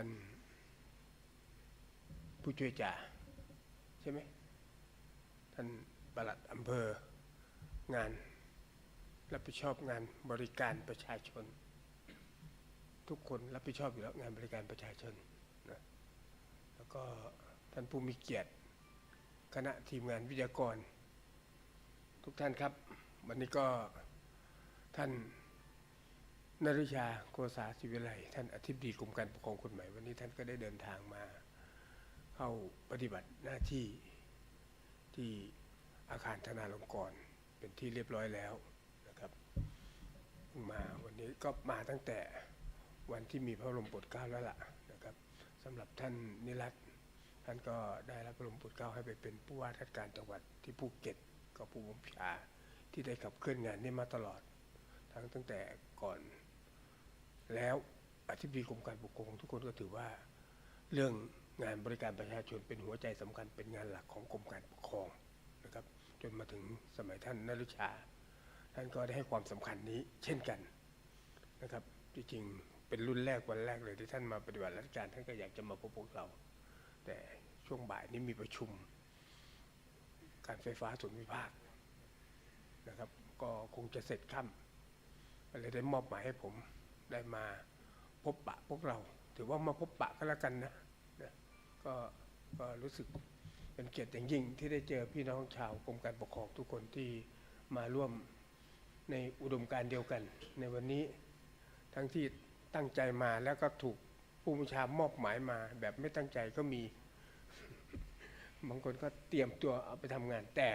านผู้ช่วยจ่าใช่ไหมท่านปลัดอำเภองานรับผิดชอบงานบริการประชาชน ทุกคนรับผิดชอบอยู่แล้วงานบริการประชาชนนะแล้วก็ท่านผู้มีเกียรติ คณะทีมงานวิทยากร ทุกท่านครับ วันนี้ก็ท่าน นริชาโกษาศิวิไลท่านอธิบดีกรมการปกครองคนใหม่วันนี้ท่านก็ได้เดินทางมา เข้าปฏิบัติหน้าที่ที่อาคารธนาลงกรเป็นที่เรียบร้อยแล้วนะครับมาวันนี้ก็มาตั้งแต่วันที่มีพระบรมโปรดเกล้าแล้วล่ะนะครับสำหรับท่านนิรัตท่านก็ได้รับพระบรมโปรดเกล้าให้ไปเป็นผู้ว่าราชการจังหวัดที่ภูเก็ตก็ผู้บัญชาที่ได้ขับเคลื่อนงานนี้มาตลอด ทั้งตั้งแต่ก่อน แล้วอธิบดีกรมการปกครองทุกคนก็ถือว่า เรื่องงานบริการประชาชนเป็นหัวใจสำคัญเป็นงานหลักของกรมการปกครองนะครับ จนมาถึงสมัยท่านนฤชา ท่านก็ได้ให้ความสำคัญนี้เช่นกันนะครับจริงๆเป็นรุ่นแรกวันแรกเลยที่ท่านมาปฏิบัติราชการท่านก็อยากจะมาพบพวกเรา แต่ช่วงบ่ายนี้มีประชุม การไฟฟ้าส่วนภูมิภาคนะครับ ก็คงจะเสร็จค่ำเลยได้มอบหมายให้ผม ได้มาพบปะพวกเรา ถือว่ามาพบปะก็แล้วกันนะนะก็ก็รู้สึกเป็นเกียรติอย่างยิ่งที่ได้เจอพี่น้องชาวกรมการปกครองทุกคนที่มาร่วมในอุดมการเดียวกัน ในวันนี้ทั้งที่ตั้งใจมาแล้วก็ถูกผู้บัญชามอบหมายมา แบบไม่ตั้งใจก็มีบางคนก็เตรียมตัวเอาไปทำงานแต่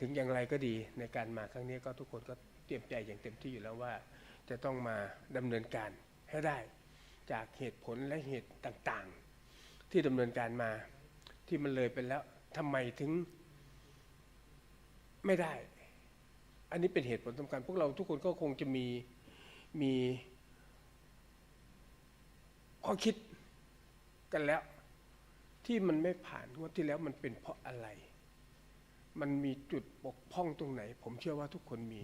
ถึงอย่างไรก็ดีในการมาครั้งนี้ก็ทุกคนก็เตรียมใจอย่างเต็มที่อยู่แล้วว่า จะต้องมาดำเนินการให้ได้จากเหตุผลและเหตุต่างๆ ที่ดำเนินการมาที่มันเลยไปแล้วทำไมถึงไม่ได้ อันนี้เป็นเหตุผลสำคัญ พวกเราทุกคนก็คงจะมีมีข้อคิดกันแล้ว ที่มันไม่ผ่านว่าที่แล้วมันเป็นเพราะอะไร มันมีจุดบกพร่องตรงไหน ผมเชื่อว่าทุกคนมี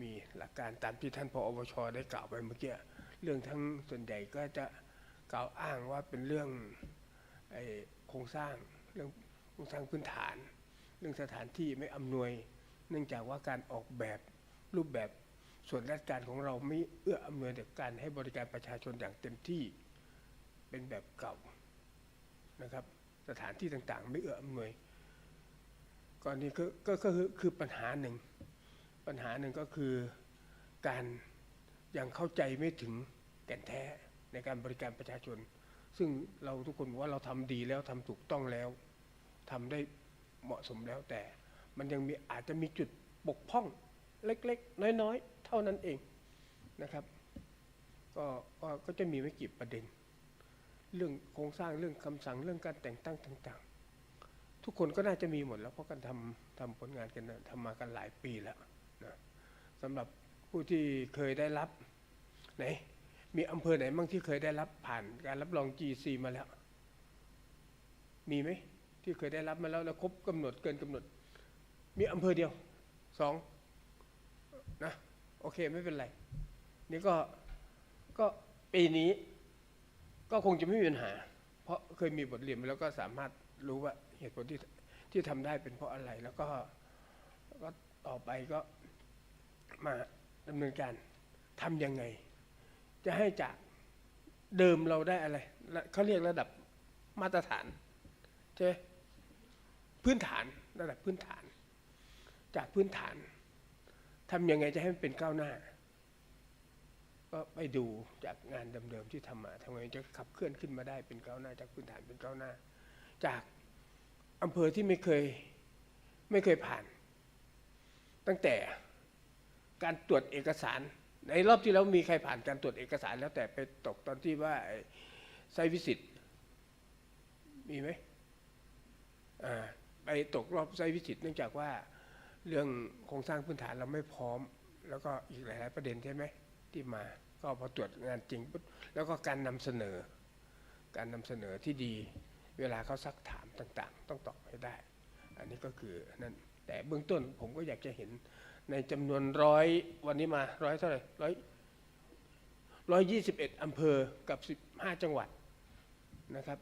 มีหลักการตามที่ท่านพออวชได้กล่าวไปเมื่อกี้เรื่องทั้งส่วนใหญ่ก็จะกล่าวอ้างว่าเป็นเรื่องโครงสร้างเรื่องโครงสร้างพื้นฐาน เรื่องสถานที่ไม่อำนวย เนื่องจากว่าการออกแบบรูปแบบส่วนราชการของเราไม่เอื้ออำนวยต่อการให้บริการประชาชนอย่างเต็มที่เป็นแบบเก่านะครับ สถานที่ต่างๆ ไม่เอื้ออำนวยก่อนนี้ก็ก็ก็คือคือปัญหาหนึ่ง ปัญหาหนึ่งก็คือการยังเข้าใจไม่ถึงแก่นแท้ในการบริการประชาชน ซึ่งเราทุกคนบอกว่าเราทำดีแล้วทำถูกต้องแล้วทำได้เหมาะสมแล้วแต่ มันยังมีอาจจะมีจุดบกพร่องเล็กๆ น้อยๆ เท่านั้นเองนะครับก็ก็ก็จะมีไม่กี่ประเด็น เรื่องโครงสร้างเรื่องคำสั่งเรื่องการแต่งตั้งต่างๆ ทุกคนก็น่าจะมีหมดแล้วเพราะกันทำทำผลงานกันทำมากันหลายปีแล้ว สำหรับผู้ที่เคยได้รับไหนมีอำเภอไหนบ้างที่เคยได้รับผ่านการรับรอง GC มาแล้ว มีไหมที่เคยได้รับมาแล้วแล้วครบกำหนดเกินกำหนด มีอำเภอเดียวสองนะโอเคไม่เป็นไร นี่ก็ก็ปีนี้ก็คงจะไม่มีปัญหา เพราะเคยมีบทเรียนมาแล้วก็สามารถรู้ว่าเหตุผลที่ที่ทำได้เป็นเพราะอะไร แล้วก็ก็ต่อไปก็ มาดำเนินการทำยังไง จะให้จากเดิมเราได้อะไรเขาเรียกระดับมาตรฐานใช่ไหมพื้นฐานระดับพื้นฐาน จากพื้นฐานทำยังไงจะให้มันเป็นก้าวหน้า ก็ไปดูจากงานเดิมๆที่ทำมาทำไงจะขับเคลื่อนขึ้นมาได้เป็นก้าวหน้า จากพื้นฐานเป็นก้าวหน้า จากอำเภอที่ไม่เคยไม่เคยผ่าน ตั้งแต่ การตรวจเอกสาร ในรอบที่แล้วมีใครผ่านการตรวจเอกสารแล้วแต่ไปตกตอนที่ว่าไซวิสิตมีไหมไปตกรอบไซวิสิตเนื่องจากว่าเรื่องโครงสร้างพื้นฐานเราไม่พร้อม แล้วก็อีกหลายประเด็นใช่ไหมที่มา ก็พอตรวจงานจริงปุ๊บแล้วก็การนำเสนอ การนำเสนอที่ดี เวลาเขาซักถามต่างๆ ต้องตอบให้ได้ อันนี้ก็คือนั่นแต่เบื้องต้นผมก็อยากจะเห็น ในจำนวนร้อยวันนี้มาร้อยเท่าไหร่ร้อย121อำเภอกับ15จังหวัดนะครับ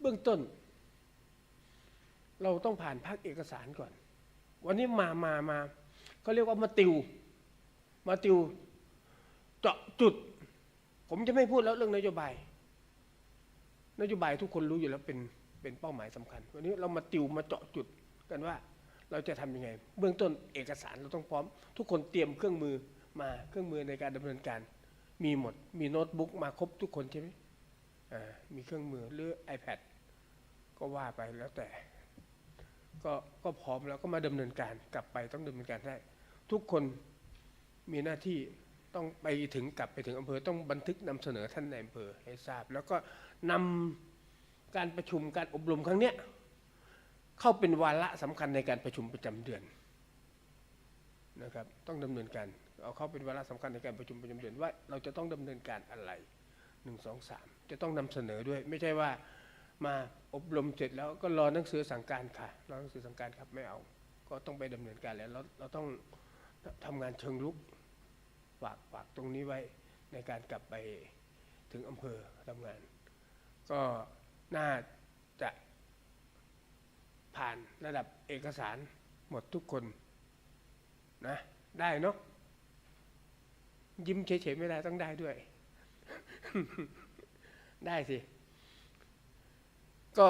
เบื้องต้น เราต้องผ่านภาคเอกสารก่อน วันนี้มามามาเขาเรียกว่ามาติว มาติวเจาะจุด ผมจะไม่พูดแล้วเรื่องนโยบาย นโยบายทุกคนรู้อยู่แล้วเป็นเป็นเป้าหมายสำคัญ วันนี้เรามาติวมาเจาะจุดกันว่า เราจะทำยังไง เบื้องต้นเอกสารเราต้องพร้อม ทุกคนเตรียมเครื่องมือมาเครื่องมือในการดำเนินการ มีหมดมีโน้ตบุ๊กมาครบทุกคนใช่ไหมมีเครื่องมือหรือ iPad ก็ว่าไปแล้วแต่ ก็ก็พร้อมแล้วก็มาดำเนินการกลับไปต้องดำเนินการได้ ทุกคนมีหน้าที่ต้องไปถึงกลับไปถึงอำเภอต้องบันทึกนำเสนอท่านในอำเภอให้ทราบ แล้วก็นำการประชุมการอบรมครั้งเนี้ย เข้าเป็นวาระสำคัญในการประชุมประจำเดือนนะครับต้องดำเนินการเอาเข้าเป็นวาระสำคัญในการประชุมประจำเดือนว่า เราจะต้องดำเนินการอะไรหนึ่งสองสามจะต้องนำเสนอด้วย ไม่ใช่ว่ามาอบรมเสร็จแล้วก็รอหนังสือสั่งการค่ะรอหนังสือสั่งการครับไม่เอา ก็ต้องไปดำเนินการแล้วเราเราต้องทำงานเชิงรุกฝากฝากตรงนี้ไว้ในการกลับไปถึงอำเภอทำงาน ก็น่าจะ ผ่านระดับเอกสารหมดทุกคนนะได้เนาะยิ้มเฉยๆไม่ได้ต้องได้ด้วย ได้สิ ก็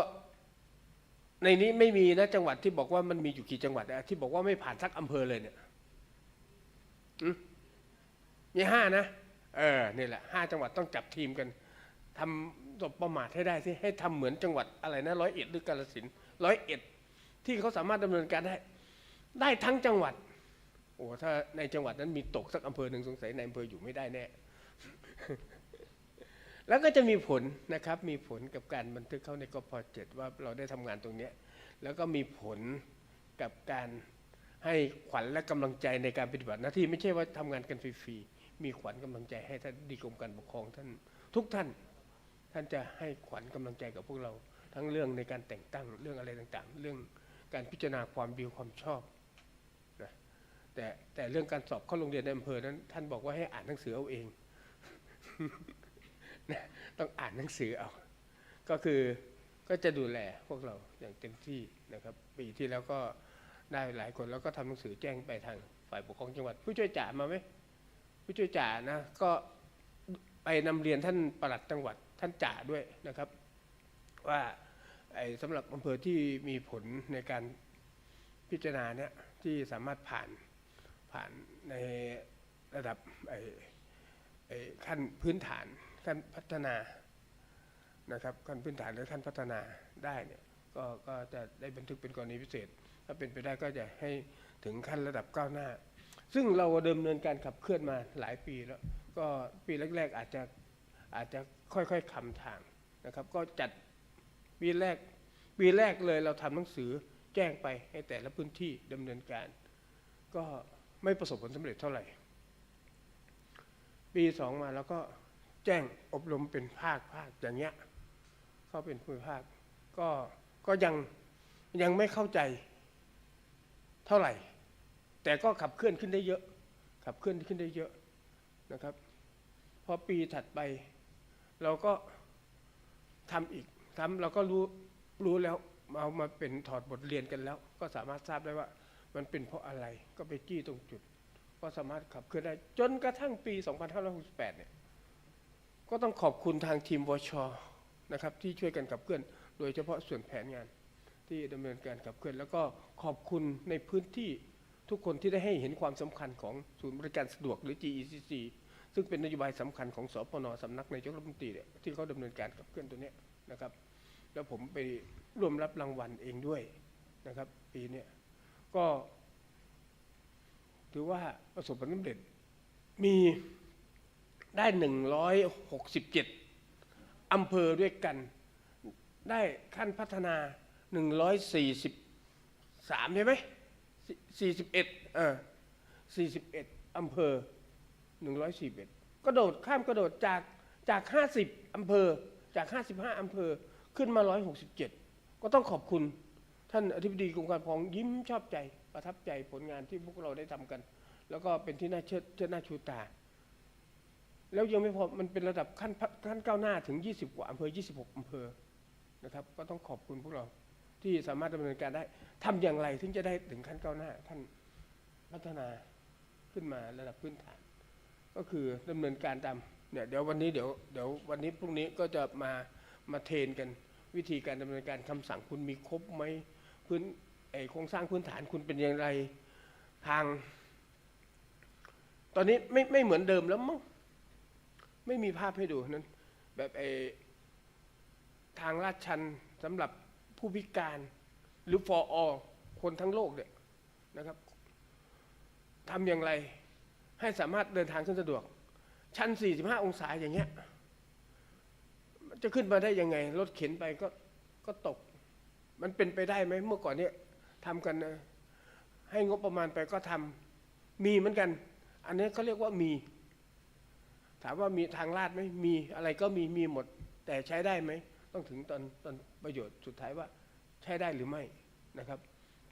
ในนี้ไม่มีนะจังหวัดที่บอกว่ามันมีอยู่กี่จังหวัดอะที่บอกว่าไม่ผ่านสักอำเภอเลยเนี่ยมีห้านะเออนี่แหละห้าจังหวัดต้องจับทีมกันทำตบประมาทให้ได้สิให้ทำเหมือนจังหวัดอะไรนะร้อยเอ็ดหรือกาฬสินร้อยเอ็ด ที่เขาสามารถดำเนินการได้ ได้ทั้งจังหวัด โอ้ถ้าในจังหวัดนั้นมีตกสักอำเภอหนึ่งสงสัยในอำเภออยู่ไม่ได้แน่แล้วก็จะมีผลนะครับ มีผลกับการบันทึกเข้าในกพเจ็ดว่าเราได้ทำงานตรงเนี้ แล้วก็มีผลกับการให้ขวัญและกำลังใจในการปฏิบัติหน้าที่ไม่ใช่ว่าทำงานกันฟรีๆมีขวัญกำลังใจให้ท่านดีกรมการปกครองท่านทุกท่าน ท่านจะให้ขวัญกำลังใจกับพวกเรา ทั้งเรื่องในการแต่งตั้งเรื่องอะไรต่างๆ เรื่อง การพิจารณาความดีความชอบนะแต่แต่เรื่องการสอบเข้าโรงเรียนในอำเภอนั้น ท่านบอกว่าให้อ่านหนังสือเอาเองนะต้องอ่านหนังสือเอา ก็คือก็จะดูแลพวกเราอย่างเต็มที่นะครับปีที่แล้วก็ได้หลายคนแล้วก็ทำหนังสือแจ้งไปทางฝ่ายปกครองจังหวัด ผู้ช่วยจ่ามาไหมผู้ช่วยจ่านะก็ไปนำเรียนท่านปลัดจังหวัดท่านจ่าด้วยนะครับ ว่า ไอ้สำหรับอำเภอที่มีผลในการพิจารณาเนี่ยที่สามารถผ่านผ่านในระดับไอ้ไอ้ขั้นพื้นฐานขั้นพัฒนานะครับขั้นพื้นฐานหรือขั้นพัฒนาได้เนี่ยก็ก็จะได้บันทึกเป็นกรณีพิเศษ ถ้าเป็นไปได้ก็จะให้ถึงขั้นระดับก้าวหน้า ซึ่งเราเดำเนินการขับเคลื่อนมาหลายปีแล้ว ก็ปีแรก ๆ อาจจะอาจจะค่อยๆคำทางนะครับ ก็จัด ปีแรกปีแรกเลยเราทำหนังสือแจ้งไปให้แต่ละพื้นที่ดำเนินการ ก็ไม่ประสบผลสำเร็จเท่าไหร่ ปีสองมาแล้วก็แจ้งอบรมเป็นภาคภาคอย่างเงี้ยเข้าเป็นภูมิภาคก็ก็ยังยังไม่เข้าใจเท่าไหร่ แต่ก็ขับเคลื่อนขึ้นได้เยอะ ขับเคลื่อนขึ้นได้เยอะนะครับ พอปีถัดไป เราก็ทำอีก ทำเราก็รู้รู้แล้วเอามาเป็นถอดบทเรียนกันแล้ว ก็สามารถทราบได้ว่า มันเป็นเพราะอะไรก็ไปจี้ตรงจุด ก็สามารถขับเคลื่อนได้ จนกระทั่งปี 2568 เนี่ย ก็ต้องขอบคุณทางทีมวชนะครับที่ช่วยกันขับเคลื่อน โดยเฉพาะส่วนแผนงาน ที่ดำเนินการขับเคลื่อน แล้วก็ขอบคุณในพื้นที่ทุกคนที่ได้ให้เห็นความสำคัญของศูนย์บริการสะดวกหรือ GECC ซึ่งเป็นนโยบายสำคัญของสปนสำนักนายกรัฐมนตรีเนี่ยที่เขาดำเนินการขับเคลื่อนตัวเนี้ยนะครับ แล้วผมไปร่วมรับรางวัลเองด้วยนะครับ ปีนี้ก็ถือว่าประสบผลสำเร็จมีได้หนึ่งร้อยหกสิบเจ็ดอำเภอด้วยกัน ได้ขั้นพัฒนาหนึ่งร้อยสี่สิบสามใช่ไหมสี่สิบเอ็ดเออสี่สิบเอ็ดอำเภอหนึ่งร้อยสี่เอ็ดกระโดดข้ามกระโดดจากจากห้าสิบอำเภอจากห้าสิบห้าอำเภอ ขึ้นมาร้อยหกสิบเจ็ดก็ต้องขอบคุณท่านอธิบดีกรมการปกครองยิ้มชอบใจประทับใจผลงานที่พวกเราได้ทำกัน แล้วก็เป็นที่น่าเชิดเชิดหน้าชูตา แล้วยังไม่พอมันเป็นระดับขั้นขั้นก้าวหน้าถึง 20 กว่าอำเภอ 26 อำเภอนะครับก็ต้องขอบคุณพวกเราที่สามารถดำเนินการได้ทำอย่างไรถึงจะได้ถึงขั้นก้าวหน้า ท่านพัฒนาขึ้นมาระดับพื้นฐาน ก็คือดำเนินการตามเนี่ยเดี๋ยววันนี้เดี๋ยวเดี๋ยววันนี้พรุ่งนี้ก็จะมามาเทรนกัน วิธีการดำเนินการคำสั่งคุณมีครบไหมพื้นไอโครงสร้างพื้นฐานคุณเป็นอย่างไรทาง ตอนนี้ไม่ไม่เหมือนเดิมแล้วมั้งไม่มีภาพให้ดูนั้น แบบไอทางลาดชันสำหรับผู้พิการหรือฟออคนทั้งโลกเนี่ยนะครับทำอย่างไรให้สามารถเดินทางขึ้นสะดวก ชัน45 องศาอย่างเงี้ย จะขึ้นมาได้ยังไง รถเข็นไปก็ก็ตก มันเป็นไปได้ไหมเมื่อก่อนเนี้ยทำกันนะให้งบประมาณไปก็ทำมีเหมือนกัน อันนี้เขาเรียกว่ามี ถามว่ามีทางลาดไหมมีอะไรก็มีมีหมด แต่ใช้ได้ไหมต้องถึงตอนตอนประโยชน์สุดท้ายว่าใช้ได้หรือไม่นะครับ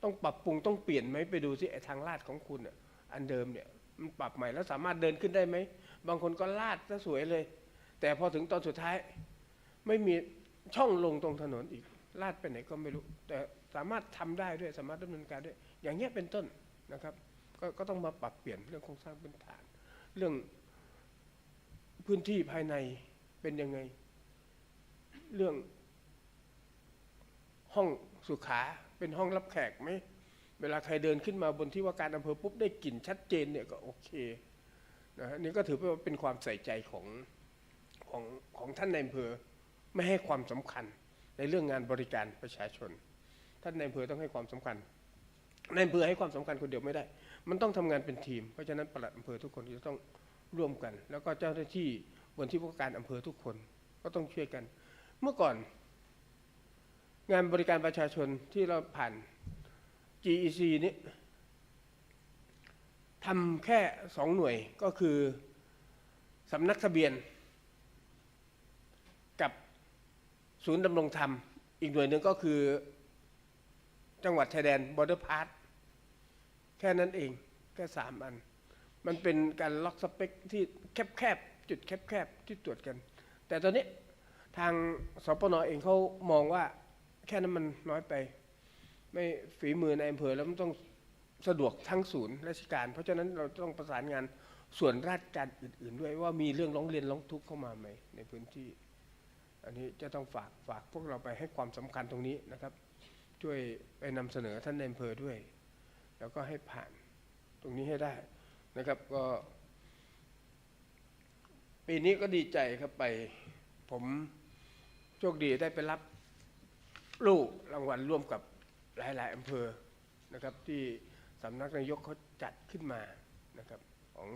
ต้องปรับปรุงต้องเปลี่ยนไหมไปดูสิไอ้ทางลาดของคุณอะอันเดิมเนี่ยมันปรับใหม่แล้วสามารถเดินขึ้นได้ไหม บางคนก็ลาดซะสวยเลย แต่พอถึงตอนสุดท้าย ไม่มีช่องลงตรงถนนอีก ลาดไปไหนก็ไม่รู้ แต่สามารถทำได้ด้วยสามารถดำเนินการด้วย อย่างเงี้ยเป็นต้นนะครับก็ก็ต้องมาปรับเปลี่ยนเรื่องโครงสร้างพื้นฐาน เรื่องพื้นที่ภายในเป็นยังไง เรื่องห้องสุขาเป็นห้องรับแขกไหมเวลาใครเดินขึ้นมาบนที่ว่าการอำเภอปุ๊บได้กลิ่นชัดเจนเนี่ยก็โอเคนะฮะนี่ก็ถือว่าเป็นความใส่ใจของของของท่านในอำเภอ ไม่ให้ความสำคัญในเรื่องงานบริการประชาชน ท่านในอำเภอต้องให้ความสำคัญในอำเภอให้ความสำคัญคนเดียวไม่ได้ มันต้องทำงานเป็นทีม เพราะฉะนั้นปลัดอำเภอทุกคนจะต้องร่วมกัน แล้วก็เจ้าหน้าที่บนที่ว่าการอำเภอทุกคนก็ต้องช่วยกัน เมื่อก่อน งานบริการประชาชนที่เราผ่าน GEC นี้ทำแค่สองหน่วยก็คือสำนักทะเบียน กับ ศูนย์ดำรงธรรม อีกหน่วยหนึ่งก็คือ จังหวัดชายแดนบอร์เดอร์พาสแค่นั้นเองแค่สามอัน มันเป็นการล็อกสเปคที่แคบๆจุดแคบๆที่ตรวจกัน แต่ตอนนี้ทางสปนเองเขามองว่าแค่นั้นมันน้อยไป ไม่ฝีมือในอำเภอแล้วมันต้องสะดวกทั้งศูนย์ราชการ เพราะฉะนั้นเราต้องประสานงานส่วนราชการอื่น ๆ ด้วยว่ามีเรื่องร้องเรียนร้องทุกข์เข้ามาไหมในพื้นที่ อันนี้จะต้องฝากฝากพวกเราไปให้ความสำคัญตรงนี้นะครับ ช่วยไปนำเสนอท่านในอำเภอด้วย แล้วก็ให้ผ่านตรงนี้ให้ได้นะครับก็ปีนี้ก็ดีใจครับไป ผมโชคดีได้ไปรับลูกรางวัลร่วมกับหลาย ๆอำเภอนะครับที่สำนักนายกเขาจัดขึ้นมานะครับของ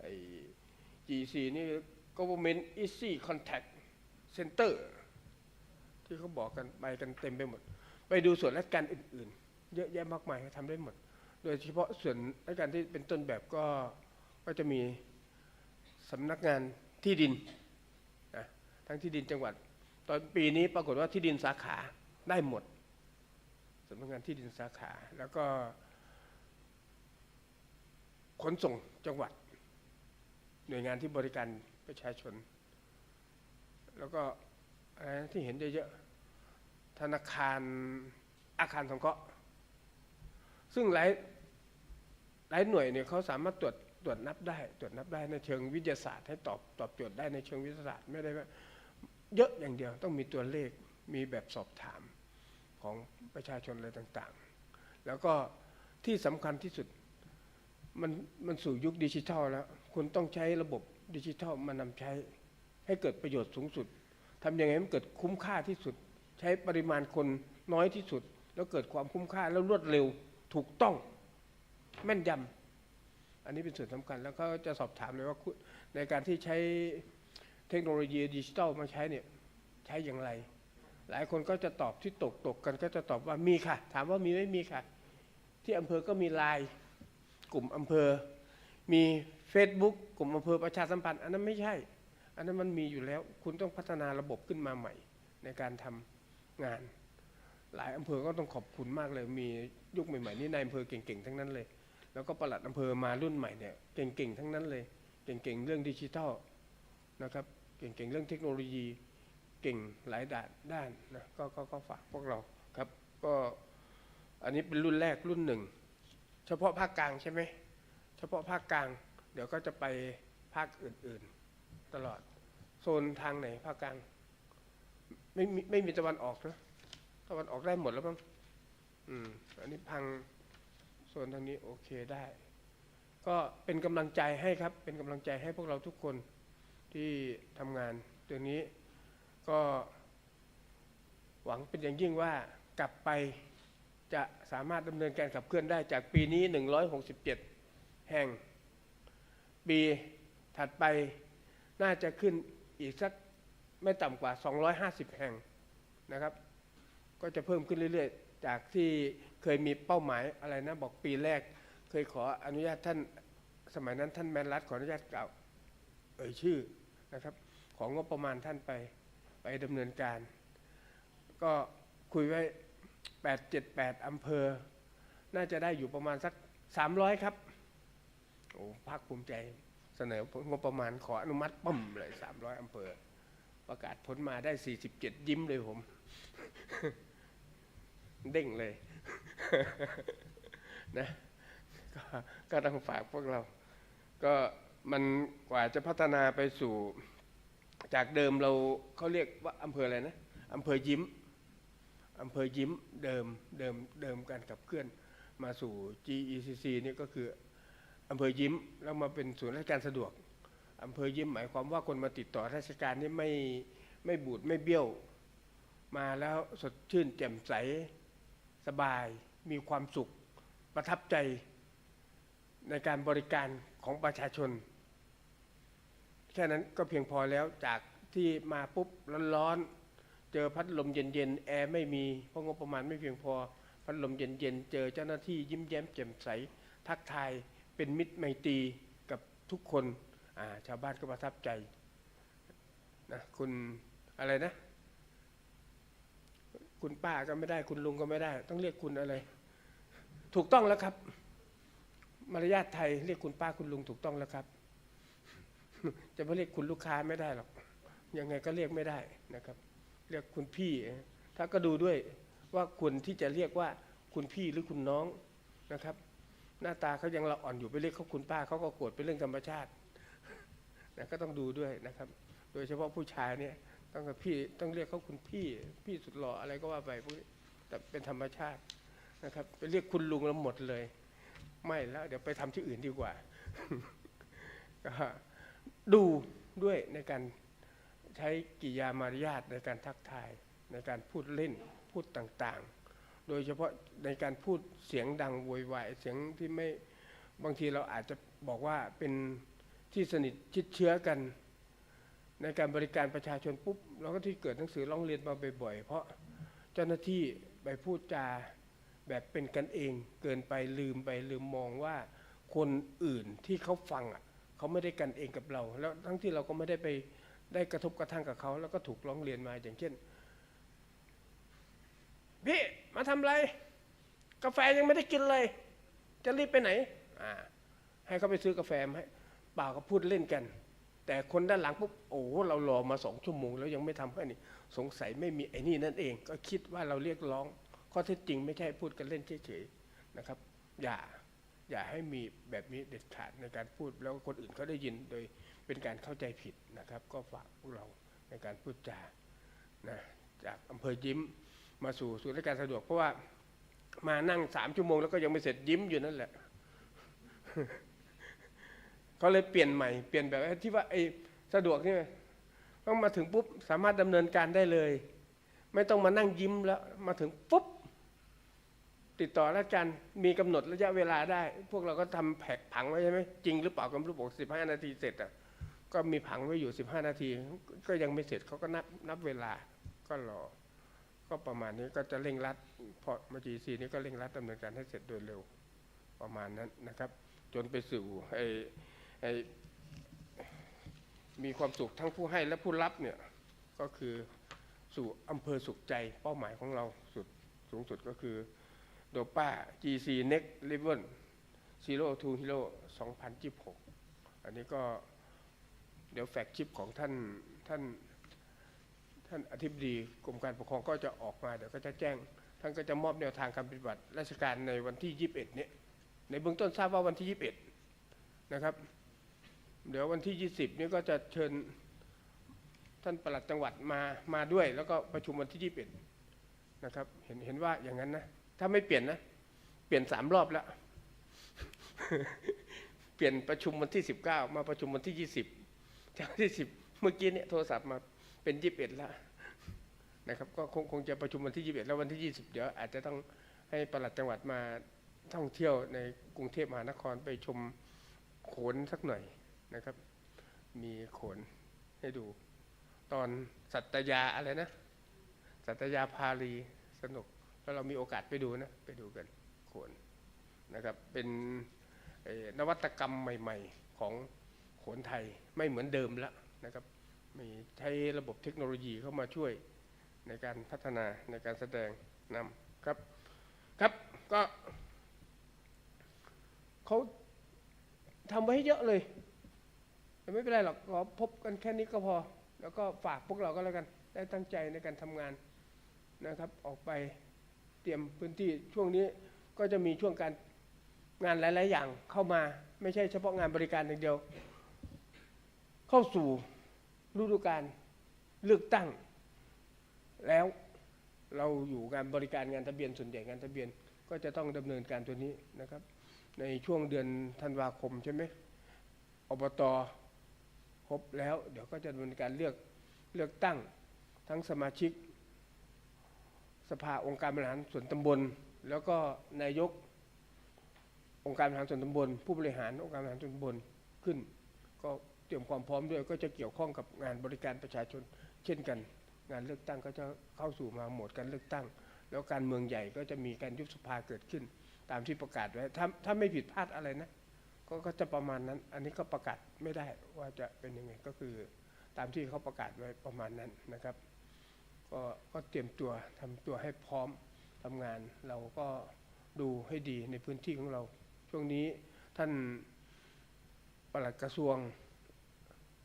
ไอ้ GC นี่ Government Easy Contact Center ที่เขาบอกกันไปกันเต็มไปหมด ไปดูส่วนราชการอื่น ๆ เยอะแยะมากมายเขาทำได้หมด โดยเฉพาะส่วนราชการที่เป็นต้นแบบก็ก็จะมีสำนักงานที่ดินนะทั้งที่ดินจังหวัด ตอนปีนี้ปรากฏว่าที่ดินสาขาได้หมดสำนักงานที่ดินสาขา แล้วก็ขนส่งจังหวัด หน่วยงานที่บริการประชาชน แล้วก็ที่เห็นเยอะๆธนาคารอาคารสงเคราะห์ซึ่งหลายหลายหน่วยเนี่ยเขาสามารถตรวจตรวจนับได้ตรวจนับได้ในเชิงวิทยาศาสตร์ให้ตอบตอบโจทย์ได้ในเชิงวิทยาศาสตร์ไม่ได้ว่าเยอะอย่างเดียวต้องมีตัวเลขมีแบบสอบถามของประชาชนอะไรต่างๆ แล้วก็ที่สำคัญที่สุดมันมันสู่ยุคดิจิทัลแล้ว คุณต้องใช้ระบบดิจิทัลมานำใช้ ให้เกิดประโยชน์สูงสุดทำยังไงให้มันเกิดคุ้มค่าที่สุด ใช้ปริมาณคนน้อยที่สุด แล้วเกิดความคุ้มค่าแล้วรวดเร็วถูกต้องแม่นยำอันนี้เป็นส่วนสำคัญแล้วก็จะสอบถามเลยว่าในการที่ใช้เทคโนโลยีดิจิทัลมาใช้เนี่ยใช้อย่างไร หลายคนก็จะตอบที่ตกตกกันก็จะตอบว่ามีค่ะ ถามว่ามีไม่มีค่ะ ที่อำเภอก็มีไลน์กลุ่มอำเภอ มี Facebook กลุ่มอำเภอประชาสัมพันธ์ อันนั้นไม่ใช่ อันนั้นมันมีอยู่แล้ว คุณต้องพัฒนาระบบขึ้นมาใหม่ ในการทำงาน หลายอำเภอก็ต้องขอบคุณมากเลย มียุคใหม่ๆนี่นายอำเภอเก่งๆทั้งนั้นเลย แล้วก็ปลัดอำเภอมารุ่นใหม่เนี่ยเก่งๆทั้งนั้นเลย เก่งๆเรื่องดิจิทัลนะครับ เก่งๆเรื่องเทคโนโลยีเก่งหลายด้านด้านนะก็ก็ก็ฝากพวกเราครับก็อันนี้เป็นรุ่นแรกรุ่นหนึ่งเฉพาะภาคกลางใช่ไหมเฉพาะภาคกลาง เดี๋ยวก็จะไปภาคอื่น ๆ ตลอด โซนทางไหนภาคกลาง ไม่มีไม่มีตะวันออกนะตะวันออกได้หมดแล้วมั้งอืม อันนี้พังโซนทางนี้โอเคได้ ก็เป็นกำลังใจให้ครับ เป็นกำลังใจให้พวกเราทุกคนที่ทำงานตัวนี้ก็หวังเป็นอย่างยิ่งว่ากลับไปจะสามารถดำเนินการขับเคลื่อนได้จากปีนี้ 167 แห่ง ปีถัดไป น่าจะขึ้นอีกสักไม่ต่ำกว่า 250 แห่งนะครับ ก็จะเพิ่มขึ้นเรื่อยๆ จากที่เคยมีเป้าหมายอะไรนะ บอกปีแรก เคยขออนุญาตท่านสมัยนั้นท่านแมนรัฐขออนุญาตกล่าวเอ่ยชื่อนะครับ ของงบประมาณท่านไปไปดำเนินการ ก็คุยไว้ 8 7 8 อำเภอ น่าจะได้อยู่ประมาณสัก 300 ครับ โอ้ภาคภูมิใจ เสนองบประมาณขออนุมัติปั๊มเลย300อยอำเภอ ประกาศผลมาได้47ยิ้มเลยผม เด้งเลยนะก็ก็ต้องฝากพวกเรา ก็มันกว่าจะพัฒนาไปสู่ จากเดิมเราเขาเรียกว่าอำเภออะไรนะอำเภอยิ้มอำเภอยิ้มเดิมเดิมเดิมการขับเคลื่อนมาสู่ GECC นี่ก็คือ อำเภอยิ้มแล้วมาเป็นศูนย์ราชการสะดวกอำเภอยิ้มหมายความว่าคนมาติดต่อราชการนี่ไม่ไม่บูดไม่เบี้ยว มาแล้วสดชื่นแจ่มใสสบาย มีความสุข ประทับใจในการบริการของประชาชน แค่นั้นก็เพียงพอแล้วจากที่มาปุ๊บร้อนๆ เจอพัดลมเย็นๆ แอร์ไม่มีเพราะงบประมาณไม่เพียงพอ พัดลมเย็นๆ เจอเจ้าหน้าที่ยิ้มแย้มแจ่มใสทักทาย เป็นมิตรไมตรีกับทุกคนาชาวบ้านก็ประทับใจนะคุณอะไรนะ คุณป้าก็ไม่ได้คุณลุงก็ไม่ได้ ต้องเรียกคุณอะไร ถูกต้องแล้วครับ มารยาทไทยเรียกคุณป้าคุณลุงถูกต้องแล้วครับ จะไม่เรียกคุณลูกค้าไม่ได้หรอกยังไงก็เรียกไม่ได้นะครับ เรียกคุณพี่ ถ้าก็ดูด้วยว่าควรที่จะเรียกว่าคุณพี่หรือคุณน้องนะครับ หน้าตาเขายังละอ่อนอยู่ไปเรียกเขาคุณป้าเขาก็โกรธเป็นเรื่องธรรมชาตินะก็ต้องดูด้วยนะครับ โดยเฉพาะผู้ชายเนี่ยต้องกับพี่ต้องเรียกเขาคุณพี่พี่สุดหล่ออะไรก็ว่าไปพวกนี้แต่เป็นธรรมชาตินะครับไปเรียกคุณลุงแล้วหมดเลย ไม่แล้วเดี๋ยวไปทำที่อื่นดีกว่าก็ดูด้วยในการใช้กิริยามารยาทในการทักทายในการพูดเล่นพูดต่างๆ โดยเฉพาะในการพูดเสียงดังโวยวายเสียงที่ไม่บางทีเราอาจจะบอกว่าเป็นที่สนิทชิดเชื้อกัน ในการบริการประชาชนปุ๊บเราก็ที่เกิดหนังสือร้องเรียนมาบ่อยๆ เพราะเจ้าหน้าที่ไปพูดจาแบบเป็นกันเอง เกินไปลืมไปลืมมองว่าคนอื่นที่เขาฟังอะเขาไม่ได้กันเองกับเรา แล้วทั้งที่เราก็ไม่ได้ไปได้กระทบกระทั่งกับเขา แล้วก็ถูกร้องเรียนมาอย่างเช่น พี่มาทำอะไร กาแฟยังไม่ได้กินเลย จะรีบไปไหนอ่าให้เขาไปซื้อกาแฟมาให้เปล่าก็พูดเล่นกัน แต่คนด้านหลังปุ๊บโอ้เรารอมาสองชั่วโมงแล้วยังไม่ทำให้นี่สงสัยไม่มีไอ้นี่นั่นเอง ก็คิดว่าเราเรียกร้องข้อเท็จจริงไม่ใช่พูดกันเล่นเฉยๆนะครับ อย่าอย่าให้มีแบบนี้เด็ดขาดในการพูดแล้วคนอื่นเขาได้ยินโดยเป็นการเข้าใจผิดนะครับ ก็ฝากพวกเราในการพูดจานะจากอำเภอยิ้ม มาสู่ศูนย์ราชการสะดวก เพราะว่ามานั่งสามชั่วโมงแล้วก็ยังไม่เสร็จยิ้มอยู่นั่นแหละเขาเลยเปลี่ยนใหม่เปลี่ยนแบบที่ว่าไอ้สะดวกนี่ต้องมาถึงปุ๊บสามารถดำเนินการได้เลย ไม่ต้องมานั่งยิ้มแล้ว มาถึงปุ๊บติดต่อราชการมีกำหนดระยะเวลาได้ พวกเราก็ทำแผกผังไว้ใช่ไหมจริงหรือเปล่าก็ไม่รู้บอกสิบห้านาทีเสร็จอะก็มีผังไว้อยู่สิบห้านาที ก็ยังไม่เสร็จเขาก็นับนับเวลาก็รอ ก็ประมาณนี้ก็จะเร่งรัดพอมาจีซีนี้ก็เร่งรัดดำเนินการให้เสร็จโดยเร็วประมาณนั้นนะครับ จนไปสู่ไอ้ไอ้มีความสุขทั้งผู้ให้และผู้รับเนี่ยก็คือสู่อำเภอสุขใจเป้าหมายของเราสุดสูงสุดก็คือโดป้า GC Next Level Zero to Hero 2026 อันนี้ก็เดี๋ยวแฟกชิปของท่านท่าน ท่านอธิบดีกรมการปกครองก็จะออกมาเดี๋ยวก็จะแจ้ง ท่านก็จะมอบแนวทางการปฏิบัติราชการในวันที่ 21เนี่ยในเบื้องต้นทราบว่าวันที่ 21 นะครับ เดี๋ยววันที่ 20นี้ก็จะเชิญท่านปลัดจังหวัดมามาด้วย แล้วก็ประชุมวันที่ 21 นะครับเห็นเห็นว่าอย่างนั้นนะถ้าไม่เปลี่ยนนะ เปลี่ยนสามรอบแล้วเปลี่ยนประชุมวันที่ 19 มาประชุมวันที่ 20จากที่ 10 เมื่อกี้เนี่ยโทรศัพท์มา เป็น21แล้วนะครับก็คงคงจะประชุมวันที่21แล้ววันที่20เดี๋ยวอาจจะต้องให้ปลัดจังหวัดมาท่องเที่ยวในกรุงเทพมหานครไปชมโขนสักหน่อยนะครับ มีโขนให้ดู ตอนสัตยาอะไรนะ สัตยาพาลีสนุกแล้วเรามีโอกาสไปดูนะ ไปดูกันโขนนะครับ เป็นนวัตกรรมใหม่ ๆ ของโขนไทยไม่เหมือนเดิมแล้วนะครับ มีใช้ระบบเทคโนโลยีเข้ามาช่วยในการพัฒนาในการแสดงนำครับครับก็เขาทำไว้ให้เยอะเลยแต่ไม่เป็นไรหรอกขอพบกันแค่นี้ก็พอ แล้วก็ฝากพวกเราก็แล้วกัน ได้ตั้งใจในการทำงานนะครับ ออกไปเตรียมพื้นที่ช่วงนี้ก็จะมีช่วงการงานหลาย ๆ อย่างเข้ามาไม่ใช่เฉพาะงานบริการอย่างเดียว เข้าสู่ ฤดูการเลือกตั้ง แล้วเราอยู่งานบริการงานทะเบียนส่วนใหญ่งานทะเบียนก็จะต้องดำเนินการตัวนี้นะครับ ในช่วงเดือนธันวาคมใช่ไหมอบตครบแล้ว เดี๋ยวก็จะดำเนินการเลือกเลือกตั้งทั้งสมาชิก สภาองค์การบริหารส่วนตำบล แล้วก็นายกองค์การบริหารส่วนตำบล ผู้บริหารองค์การบริหารส่วนตำบลขึ้นก็ เตรียมความพร้อมด้วยก็จะเกี่ยวข้องกับงานบริการประชาชน เช่นกัน งานเลือกตั้งก็จะเข้าสู่มาโหมดการเลือกตั้ง แล้วการเมืองใหญ่ก็จะมีการยุบสภาเกิดขึ้น ตามที่ประกาศไว้ถ้าถ้าไม่ผิดพลาดอะไรนะกก็จะประมาณนั้น อันนี้ก็ประกาศไม่ได้ว่าจะเป็นยังไงก็คือตามที่เขาประกาศไว้ประมาณนั้นนะครับ ก็ก็เตรียมตัวทำตัวให้พร้อมทำงาน เราก็ดูให้ดีในพื้นที่ของเรา ช่วงนี้ท่านปลัดกระทรวง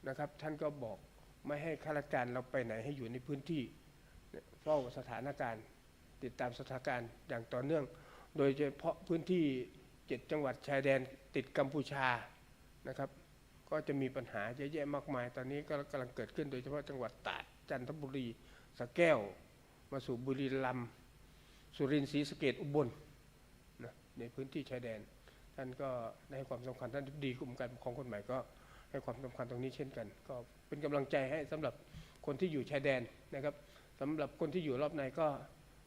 นะครับ ท่านก็บอกไม่ให้ข้าราชการเราไปไหนให้อยู่ในพื้นที่เฝ้าสถานการณ์ ติดตามสถานการณ์อย่างต่อเนื่อง โดยเฉพาะพื้นที่เจ็ดจังหวัดชายแดนติดกัมพูชานะครับ ก็จะมีปัญหาเยอะแยะมากมาย ตอนนี้ก็กำลังเกิดขึ้นโดยเฉพาะจังหวัดตราดจันทบุรีสระแก้ว มาสู่บุรีรัมย์สุรินทร์ศรีสะเกดอุบลนะในพื้นที่ชายแดน ท่านก็ได้ให้ความสำคัญท่านดีกรมการปกครองคนใหม่ก็ ให้ความสำคัญตรงนี้เช่นกัน ก็เป็นกำลังใจให้สำหรับคนที่อยู่ชายแดนนะครับสำหรับคนที่อยู่รอบในก็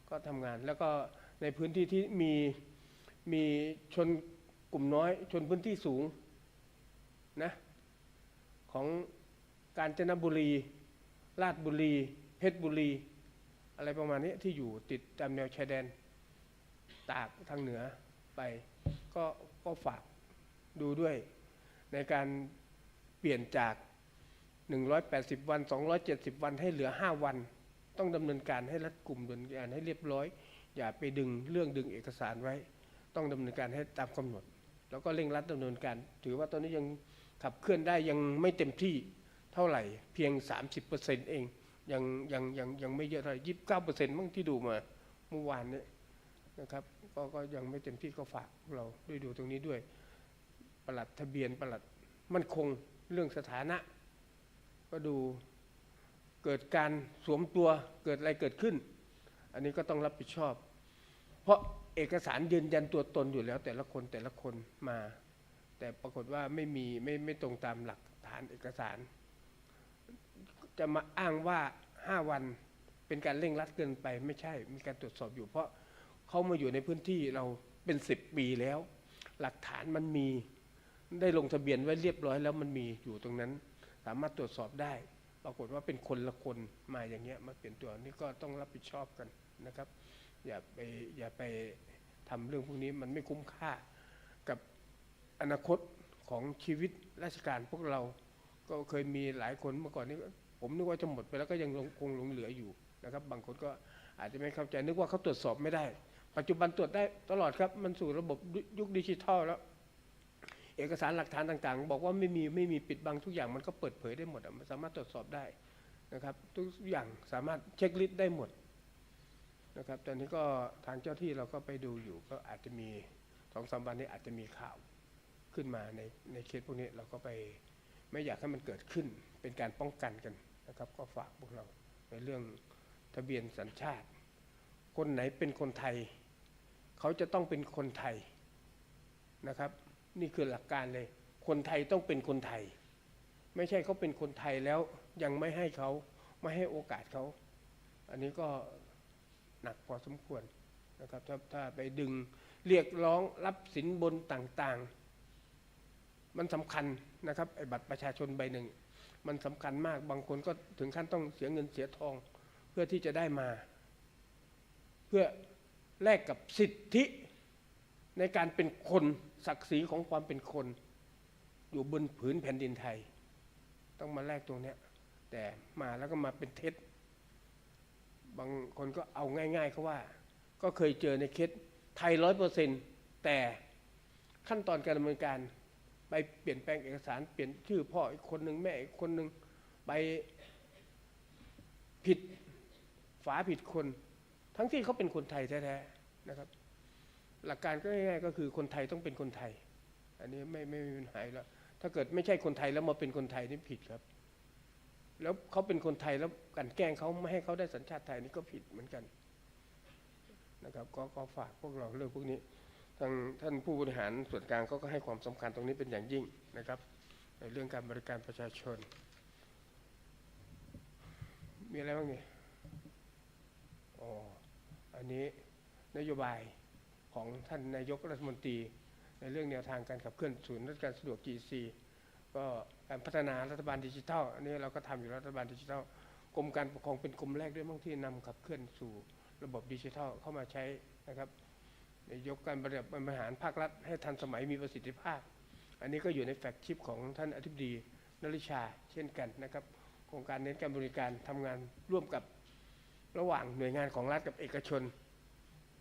ก็ทำงาน แล้วก็ในพื้นที่ที่มีมีชนกลุ่มน้อย ชนพื้นที่สูงนะของกาญจนบุรี ราชบุรี เพชรบุรี อะไรประมาณนี้ที่อยู่ติดตามแนวชายแดนตากทางเหนือไป ก็ก็ฝากดูด้วยในการ ปลี่ยนจาก 180 วัน 270 วันให้เหลือ 5 วัน ต้องดำเนินการให้รัดกลุ่มดำเนินการให้เรียบร้อย อย่าไปดึงเรื่องดึงเอกสารไว้ ต้องดำเนินการให้ตามกำหนด แล้วก็เร่งรัดดำเนินการ ถือว่าตอนนี้ยังขับเคลื่อนได้ยังไม่เต็มที่เท่าไหร่เพียง 30%เองยังยังยังยังไม่เยอะเท่าไหร่ยี่สิบเก้าเปอร์เซ็นต์มั้งที่ดูมาเมื่อวานนี้นะครับก็ก็ยังไม่เต็มที่ก็ฝากพวกเราด้วยดูตรงนี้ด้วย ประหลัดทะเบียนประหลัดมั่นคง เรื่องสถานะ ก็ดูเกิดการสวมตัวเกิดอะไรเกิดขึ้น อันนี้ก็ต้องรับผิดชอบ เพราะเอกสารยืนยันตัวตนอยู่แล้ว แต่ละคนแต่ละคนมา แต่ปรากฏว่าไม่มีไม่ไม่ตรงตามหลักฐานเอกสาร จะมาอ้างว่าห้าวันเป็นการเร่งรัดเกินไปไม่ใช่มีการตรวจสอบอยู่ เพราะเขามาอยู่ในพื้นที่เราเป็นสิบปีแล้ว หลักฐานมันมี ได้ลงทะเบียนไว้เรียบร้อยแล้วมันมีอยู่ตรงนั้น สามารถตรวจสอบได้ ปรากฏว่าเป็นคนละคนมาอย่างเงี้ยมาเปลี่ยนตัวนี่ก็ต้องรับผิดชอบกันนะครับ อย่าไปอย่าไปทำเรื่องพวกนี้มันไม่คุ้มค่ากับอนาคตของชีวิตราชการพวกเรา ก็เคยมีหลายคนเมื่อก่อนนี้ผมนึกว่าจะหมดไปแล้วก็ยังลงคงหลงเหลืออยู่นะครับ บางคนก็อาจจะไม่เข้าใจนึกว่าเขาตรวจสอบไม่ได้ ปัจจุบันตรวจได้ตลอดครับมันสู่ระบบยุคดิจิทัลแล้ว เอกสารหลักฐานต่างๆ บอกว่าไม่มีไม่มีปิดบังทุกอย่างมันก็เปิดเผยได้หมดอะมันสามารถตรวจสอบได้นะครับทุกอย่างสามารถเช็คลิสต์ได้หมดนะครับตอนนี้ก็ทางเจ้าที่เราก็ไปดูอยู่ก็อาจจะมีสองสามวันนี้อาจจะมีข่าวขึ้นมาในในเคสพวกนี้เราก็ไปไม่อยากให้มันเกิดขึ้นเป็นการป้องกันกันนะครับ ก็ฝากพวกเราในเรื่องทะเบียนสัญชาติ คนไหนเป็นคนไทย เขาจะต้องเป็นคนไทยนะครับ นี่คือหลักการเลย คนไทยต้องเป็นคนไทย ไม่ใช่เขาเป็นคนไทยแล้วยังไม่ให้เขาไม่ให้โอกาสเขา อันนี้ก็หนักพอสมควรนะครับถ้าถ้าไปดึงเรียกร้องรับสินบนต่างๆ มันสำคัญนะครับไอ้บัตรประชาชนใบหนึ่ง มันสำคัญมากบางคนก็ถึงขั้นต้องเสียเงินเสียทอง เพื่อที่จะได้มา เพื่อแลกกับสิทธิในการเป็นคน ศักดิ์ศรีของความเป็นคน อยู่บนผืนแผ่นดินไทย ต้องมาแลกตรงเนี้ยแต่มาแล้วก็มาเป็นเท็จ บางคนก็เอาง่ายๆเขาว่า ก็เคยเจอในเคสไทยร้อยเปอร์เซ็นต์แต่ขั้นตอนการดำเนินการ ไปเปลี่ยนแปลงเอกสารเปลี่ยนชื่อพ่ออีกคนหนึ่งแม่อีกคนหนึ่งไปผิดฝาผิดคน ทั้งที่เขาเป็นคนไทยแท้ๆนะครับ หลักการก็ง่ายๆก็คือคนไทยต้องเป็นคนไทย อันนี้ไม่ไม่มีปัญหายแล้วถ้าเกิดไม่ใช่คนไทยแล้วมาเป็นคนไทยนี่ผิดครับ แล้วเขาเป็นคนไทยแล้วกันแกล้งเขาไม่ให้เขาได้สัญชาติไทยนี่ก็ผิดเหมือนกันนะครับก็ก็ฝากพวกเราเรื่องพวกนี้ทางท่านผู้บริหารส่วนกลางเขาก็ให้ความสำคัญตรงนี้เป็นอย่างยิ่งนะครับ ในเรื่องการบริการประชาชน มีอะไรบ้างเนี่ยอ๋ออันนี้นโยบาย ของท่านนายกรัฐมนตรี ในเรื่องแนวทางการขับเคลื่อนศูนย์ราชการสะดวก GC ก็การพัฒนารัฐบาลดิจิทัลอันนี้เราก็ทำอยู่รัฐบาลดิจิทัลกรมการปกครองเป็นกรมแรกด้วยมั้งที่นำขับเคลื่อนสู่ระบบดิจิทัลเข้ามาใช้นะครับยกการบริหารภาครัฐให้ทันสมัยมีประสิทธิภาพ อันนี้ก็อยู่ในแฟกชิปของท่านอธิบดีนริชาเช่นกันนะครับโครงการเน้นการบริการทำงานร่วมกับระหว่างหน่วยงานของรัฐกับเอกชน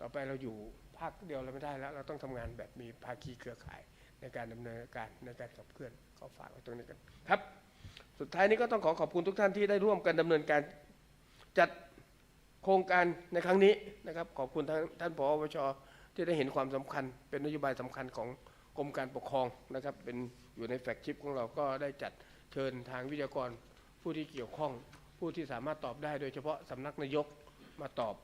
ต่อไปเราอยู่าคเดียวเราไม่ได้แล้ว เราต้องทำงานแบบมีภาคีเครือข่ายในการดำเนินการในการขับเคลื่อนขอฝากไว้ตรงนี้กันครับ สุดท้ายนี้ก็ต้องขอขอบคุณทุกท่านที่ได้ร่วมกันดำเนินการจัดโครงการในครั้งนี้นะครับ ขอบคุณท่านท่านผอวชที่ได้เห็นความสำคัญ เป็นนโยบายสำคัญของกรมการปกครองนะครับ เป็นอยู่ในแฟกชิปของเราก็ได้จัดเชิญทางวิทยากรผู้ที่เกี่ยวข้อง ผู้ที่สามารถตอบได้โดยเฉพาะสำนักนายกมาตอบ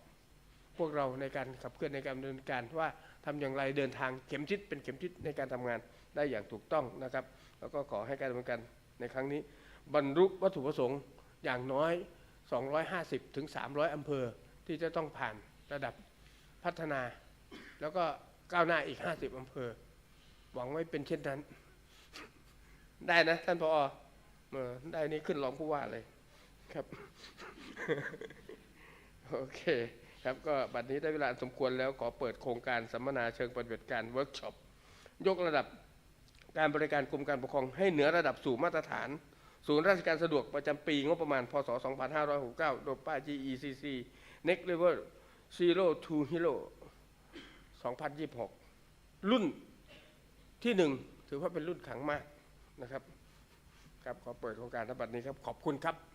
พวกเราในการขับเคลื่อนในการดำเนินการว่าทำอย่างไรเดินทางเข็มทิศเป็นเข็มทิศในการทำงานได้อย่างถูกต้องนะครับ แล้วก็ขอให้การดำเนินการในครั้งนี้ บรรลุวัตถุประสงค์อย่างน้อย 250ถึง300 อำเภอที่จะต้องผ่านระดับพัฒนา แล้วก็ก้าวหน้าอีก 50 อำเภอ หวังไว้เป็นเช่นนั้น ได้นะท่านพอเออได้นี่ขึ้นรองผู้ว่าเลยครับ โอเค ครับก็บัดนี้ได้เวลาสมควรแล้วขอเปิดโครงการสัมมนาเชิงปฏิบัติการเวิร์กช็อปยกระดับการบริการกรมการปกครองให้เหนือระดับสู่มาตรฐาน ศูนย์ราชการสะดวกประจำปีงบประมาณพศ 2569 โดยป้าย GECC Next Level Zero to Hero 2026 รุ่นที่หนึ่งถือว่าเป็นรุ่นขังมากนะครับครับขอเปิดโครงการณบัดนี้ครับ ขอบคุณครับ